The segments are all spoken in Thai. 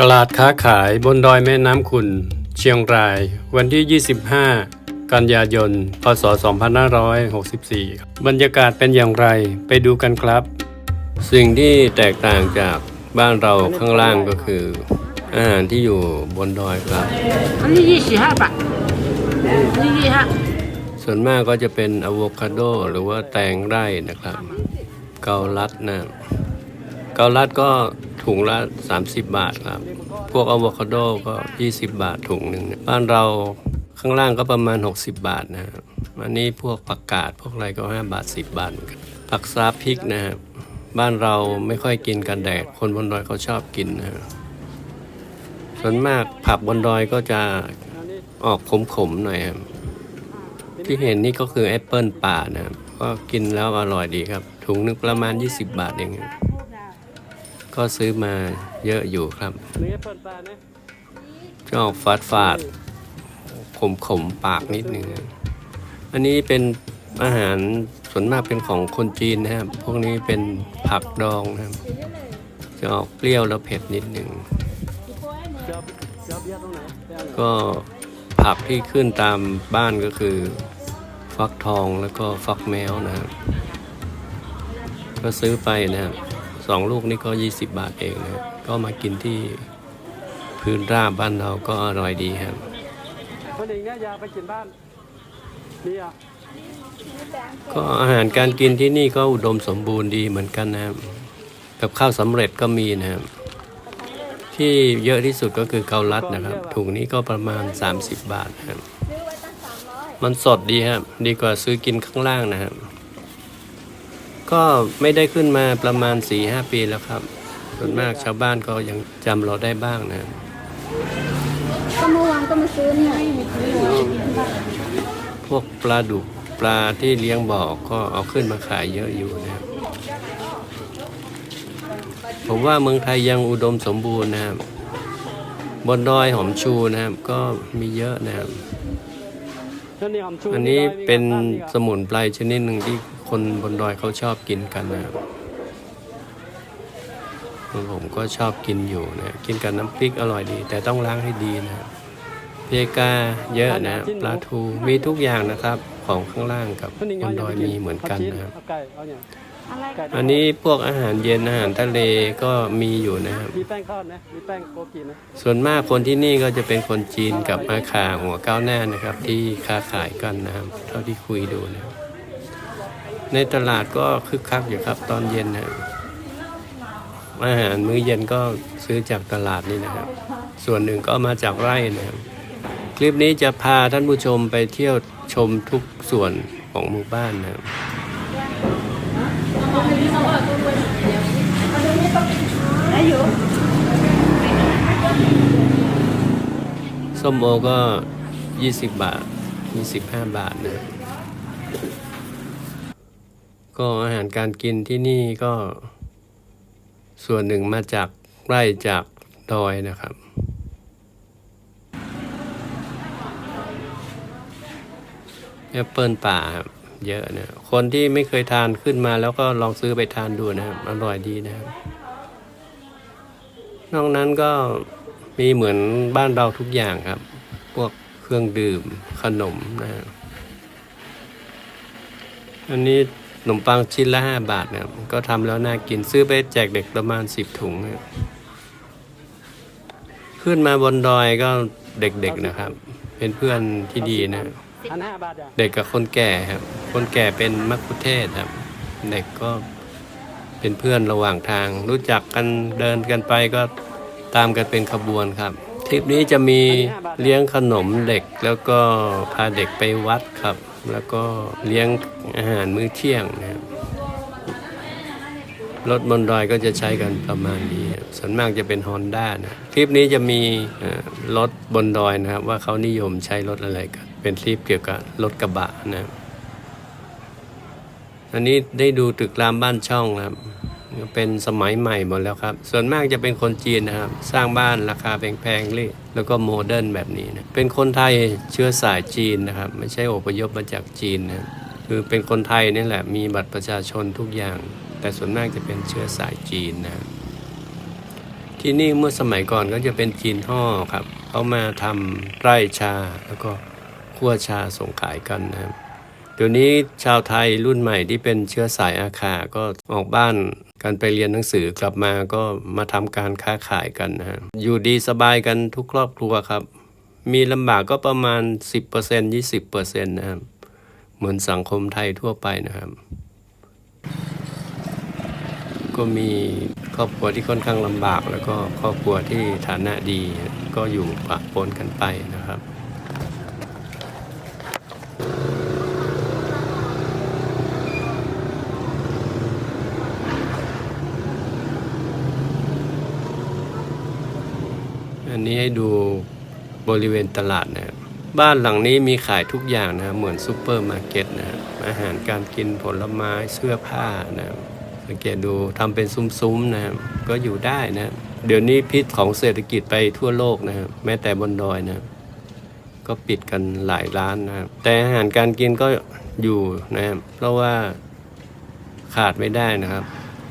ตลาดค้าขายบนดอยแม่น้ำขุนเชียงราย วันที่ 25 กันยายน พศ 2564 บรรยากาศเป็นอย่างไรไปดูกันครับ สิ่งที่แตกต่างจากบ้านเราข้างล่างก็คือ อาหารที่อยู่บนดอยครับ อันนี้ยี่สิบห้าบาทอันนี้ยี่สิบห้าส่วนมากก็จะเป็นอะโวคาโดหรือว่าแตงไร่นะครับ เกาลัดนะ เกาลัดก็ ถุงละ 30 บาทครับ พวกอะโวคาโดก็ 20 บาทถุงหนึ่งบ้านเราข้างล่างก็ประมาณ 60 บาทนะครับอันนี้พวกผักกาดพวกอะไรก็ 5 บาท 10 บาทเหมือนกันผักซาพริกนะครับบ้านเราไม่ค่อยกินกันแดด คนบนดอยเขาชอบกินนะครับส่วนมากผักบนดอยก็จะออกขมๆหน่อยครับที่เห็นนี่ก็คือแอปเปิลป่านะครับก็กินแล้วอร่อยดีครับ ถุงนึงประมาณ 20 บาทเองครับ ก็ซื้อมาเยอะอยู่ครับนี่เปิดตาเนี่ยจะออกฝาดฝาดขมขมๆปากนิดนึงครับอันนี้เป็นอาหารส่วนมากเป็นของคนจีนนะครับ พวกนี้เป็นผักดองนะครับ จะออกเปรี้ยวแล้วเผ็ดนิดนึงเดี๋ยวเดี๋ยวเบียร์ตรงไหนเบียร์ไหนก็ผักที่ขึ้นตามบ้านก็คือ ฟักทองแล้วก็ฟักแมวนะครับ ก็ซื้อไปนะครับ สองลูกนี่ก็ 20 บาทเองนะครับก็มากินที่พื้นราบบ้านเราก็อร่อยดีครับคนเองเนี่ยอยาไปกินบ้านนี่อะก็อาหารการกินที่นี่ก็อุดมสมบูรณ์ดีเหมือนกันนะครับ กับข้าวสำเร็จก็มีนะครับ ที่เยอะที่สุดก็คือเกาลัดนะครับ ถุงนี้ก็ประมาณ 30 บาทนะครับ มันสดดีครับ ดีกว่าซื้อกินข้างล่างนะครับ ก็ไม่ได้ขึ้นมาประมาณ4ีหปีแล้วครับ ส่วนมากชาวบ้านก็ยังจำเราได้บ้างนะครับก็เมื่อวานก็มาซื้อเนี่ยพวกปลาดุกปลาที่เลี้ยงบ่อก็เอาขึ้นมาขายเยอะอยู่นะครับผมว่าเมืองไทยยังอุดมสมบูรณ์นะครับบนดอยหอมชูนะครับ ก็มีเยอะนะครับแล้วนี่ห อันนี้เป็นสมุนไพรชนิดหนึ่งที่คนบนดอยเขาชอบกินกันนะครับผมก็ชอบกินอยู่นะกินกับน้ำพริกอร่อยดี แต่ต้องล้างให้ดีนะครับเพกาเยอะนะปลาทูมีทุกอย่างนะครับ ของข้างล่างกับคนเองบนดอยมีเหมือนกันนะครับ อาไก่เอาเนี่ยอะไรไก่อันนี้พวกอาหารเย็นอาหารทะเลก็มีอยู่นะครับ มีแป้งทอดนะ มีแป้งโกกีนะ ส่วนมากคนที่นี่ก็จะเป็นคนจีนกับอาคาหัวก้าวหน้านะครับ ที่ค้าขายกันนะครับเท่าที่คุยดูนะครับในตลาดก็คึกคักอยู่ครับตอนเย็นนะครับอาหารมื้อเย็นก็ซื้อจากตลาดนี่นะครับ ส่วนหนึ่งก็มาจากไร่นะครับ คลิปนี้จะพาท่านผู้ชมไปเที่ยวชมทุกส่วนของหมู่บ้านนะครับ ส้มโอก็ 20 บาท 25 บาทนะ ก็อาหารการกินที่นี่ก็ ส่วนหนึ่งมาจากไร่จากดอยนะครับแอปเปิลป่าครับ เยอะนะคนที่ไม่เคยทานขึ้นมาแล้วก็ลองซื้อไปทานดูนะครับอร่อยดีนะครับ นอกนั้นก็มีเหมือนบ้านเราทุกอย่างครับ พวกเครื่องดื่มขนมนะอันนี้ขนมปังชิ้นละห้าบาทนะครับก็ทำแล้วน่ากินซื้อไปแจกเด็กประมาณสิบถุงนะครับขึ้นมาบนดอยก็เด็กๆนะครับ เป็นเพื่อนที่ดีนะ อันห้าบาทอะเด็กกับคนแก่ครับ คนแก่เป็นมัคคุเทศครับ เด็กก็เป็นเพื่อนระหว่างทาง รู้จักกันเดินกันไปก็ตามกันเป็นขบวนครับทริปนี้จะมีเลี้ยงขนมเด็กแล้วก็พาเด็กไปวัดครับ แล้วก็เลี้ยงอาหารมื้อเที่ยงนะครับรถบนดอยก็จะใช้กันประมาณนี้ส่วนมากจะเป็น Honda นะคลิปนี้จะมีรถบนดอยนะครับ ว่าเขานิยมใช้รถอะไรกัน เป็นคลิปเกี่ยวกับรถกระบะนะครับอันนี้ได้ดูตึกรามบ้านช่องครับ เป็นสมัยใหม่หมดแล้วครับ ส่วนมากจะเป็นคนจีนนะครับ สร้างบ้านราคาแพงๆเลยแล้วก็โมเดิร์นแบบนี้นะ เป็นคนไทยเชื้อสายจีนนะครับ ไม่ใช่อพยพมาจากจีนนะคือเป็นคนไทยนี่แหละ มีบัตรประชาชนทุกอย่าง แต่ส่วนมากจะเป็นเชื้อสายจีนนะ ที่ที่นี่เมื่อสมัยก่อนก็จะเป็นจีนห่อครับ เขามาทำไร่ชาแล้วก็ คั่วชาส่งขายกันนะครับเดี๋ยวนี้ชาวไทยรุ่นใหม่ที่เป็นเชื้อสายอาคาก็ออกบ้านกันไปเรียนหนังสือกลับมาก็มาทำการค้าขายกันนะฮะอยู่ดีสบายกันทุกครอบครัวครับ มีลำบากก็ประมาณ 10% 20%นะครับเหมือนสังคมไทยทั่วไปนะครับ ก็มีครอบครัวที่ค่อนข้างลำบาก แล้วก็ครอบครัวที่ฐานะดีก็อยู่ปะปนกันไปนะครับ อันนี้ให้ดูบริเวณตลาดนะครับ บ้านหลังนี้มีขายทุกอย่างนะครับเหมือนซูเปอร์มาร์เก็ตนะครับอาหารการกินผลไม้เสื้อผ้านะครับสังเกตดูทำเป็นซุ้มๆนะครับก็อยู่ได้นะเดี๋ยวนี้พิษของเศรษฐกิจไปทั่วโลกนะครับแม้แต่บนดอยนะครับก็ปิดกันหลายร้านนะครับแต่อาหารการกินก็อยู่นะครับเพราะว่าขาดไม่ได้นะครับ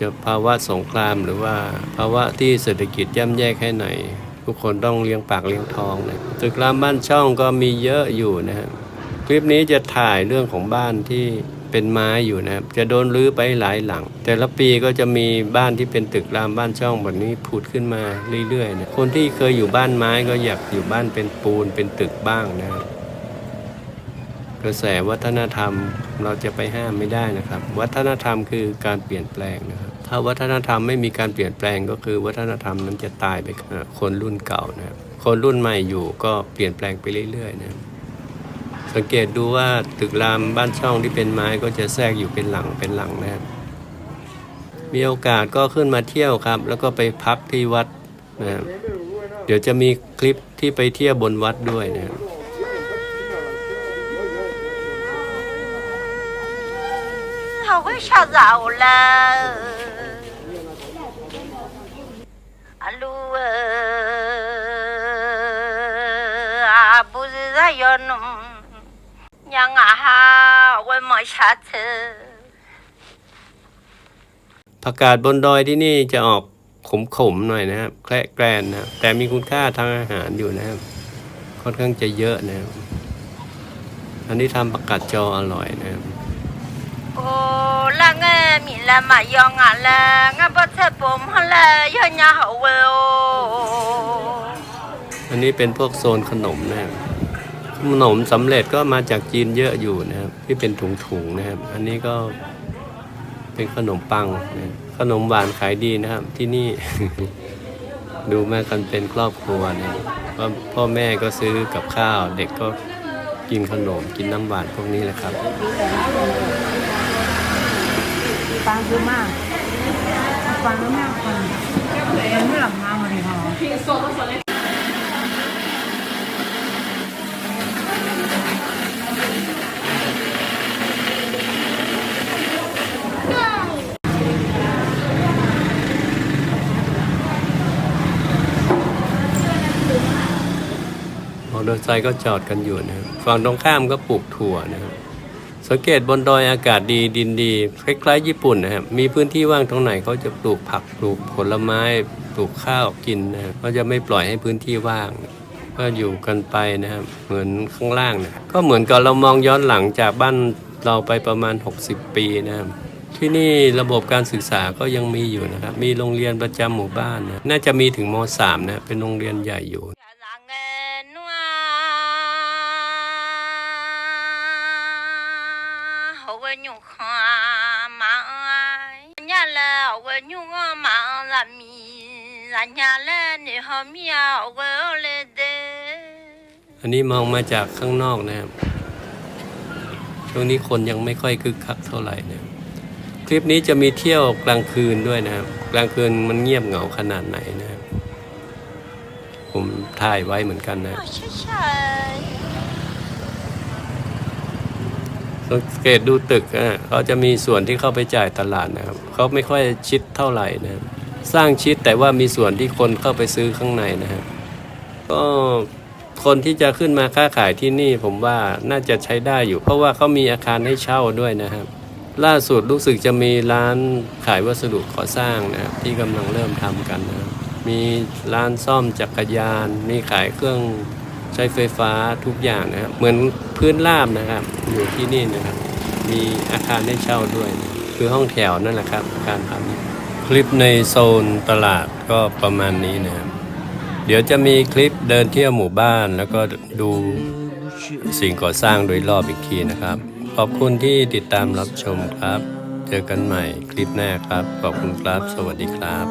จะภาวะสงครามหรือว่าภาวะที่เศรษฐกิจย่ำแย่แค่ไหน ทุกคนต้องเลี้ยงปากเลี้ยงท้องนะตึกรามบ้านช่องก็มีเยอะอยู่นะครับคลิปนี้จะถ่ายเรื่องของบ้านที่เป็นไม้อยู่นะครับ จะโดนรื้อไปหลายหลัง แต่ละปีก็จะมีบ้านที่เป็นตึกรามบ้านช่องแบบนี้ผุดขึ้นมาเรื่อยๆนะคนที่เคยอยู่บ้านไม้ก็อยากอยู่บ้านเป็นปูนเป็นตึกบ้างนะครับกระแสวัฒนธรรมเราจะไปห้ามไม่ได้นะครับ วัฒนธรรมคือการเปลี่ยนแปลงนะครับ ถ้าวัฒนธรรมไม่มีการเปลี่ยนแปลงก็คือ วัฒนธรรมนั้นจะตายไปกับคนรุ่นเก่านะครับ คนรุ่นใหม่อยู่ก็เปลี่ยนแปลงไปเรื่อยๆนะครับสังเกตดูว่าตึกรามบ้านช่องที่เป็นไม้ก็จะแทรกอยู่เป็นหลังเป็นหลังนะครับ มีโอกาสก็ขึ้นมาเที่ยวครับ แล้วก็ไปพักที่วัดนะครับเดี๋ยวจะมีคลิปที่ไปเที่ยวบนวัดด้วยนะครับ 好会烧早了， ยนยังอาหาวันมอชาเธอผักกาดบนดอยที่นี่จะออกขมๆหน่อยนะครับ แคละแกลนนะแต่มีคุณค่าทางอาหารอยู่นะครับ ค่อนข้างจะเยอะนะครับอันนี้ทำผักกาดจออร่อยนะครับโอ้ละเงมีละมายองอะละงบเปมฮะละยอนยาเวออันนี้เป็นพวกโซนขนมนะครับ ขนมสำเร็จก็มาจากจีนเยอะอยู่นะครับ ที่เป็นถุงๆนะครับ อันนี้ก็เป็นขนมปังนะขนมหวานขายดีนะครับ ที่นี่ดูมากันเป็นครอบครัวนะครับว่าพ่อแม่ก็ซื้อกับข้าว เด็กก็กินขนมกินน้ำหวานพวกนี้แหละครับฟังคือมากฟังแล้วมากฟังมันไม่หลับมาเลยค่ะ มอเตอร์ไซค์ก็จอดกันอยู่นะครับฝั่งตรงข้ามก็ปลูกถั่วนะครับสังเกตบนดอยอากาศดีดินดี คล้ายๆ ญี่ปุ่นนะครับมีพื้นที่ว่างตรงไหนเขาจะปลูกผักปลูกผลไม้ปลูกข้าวกินนะครับก็จะไม่ปล่อยให้พื้นที่ว่าง ก็อยู่กันไปนะครับเหมือนข้างล่างนะก็เหมือนกับเรามองย้อนหลังจากบ้านเราไปประมาณ 60 ปีนะครับที่นี่ระบบการศึกษาก็ยังมีอยู่นะครับ มีโรงเรียนประจำหมู่บ้านนะ น่าจะมีถึงม .3 นะ เป็นโรงเรียนใหญ่อยู่ la mi la nya le ni ho mia wo le de อันนี้มองมาจากข้างนอกนะครับช่วงนี้คนยังไม่ค่อยคึกคักเท่าไหร่นะครับคลิปนี้จะมีเที่ยวกลางคืนด้วยนะครับ กลางคืนมันเงียบเหงาขนาดไหนนะครับผมถ่ายไว้เหมือนกันนะสังเกตดูตึกอะเขาจะมีส่วนที่เข้าไปจ่ายตลาดนะครับ เขาไม่ค่อยชิดเท่าไหร่นะครับ สร้างชิดแต่ว่ามีส่วนที่คนเข้าไปซื้อข้างในนะครับก็คนที่จะขึ้นมาค้าขายที่นี่ผมว่าน่าจะใช้ได้อยู่ เพราะว่าเขามีอาคารให้เช่าด้วยนะครับ ล่าสุดรู้สึกจะมีร้านขายวัสดุก่อสร้างนะครับที่กำลังเริ่มทำกันนะมีร้านซ่อมจักรยาน มีขายเครื่องใช้ไฟฟ้าทุกอย่างนะครับ เหมือนพื้นราบนะครับ อยู่ที่นี่นะครับ มีอาคารให้เช่าด้วย คือห้องแถวนั่นแหละครับอาคารพาณิชย์ คลิปในโซนตลาดก็ประมาณนี้นะครับ เดี๋ยวจะมีคลิปเดินเที่ยวหมู่บ้านแล้วก็ดูสิ่งก่อสร้างโดยรอบอีกทีนะครับ ขอบคุณที่ติดตามรับชมครับ เจอกันใหม่คลิปหน้าครับ ขอบคุณครับ สวัสดีครับ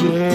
Sure,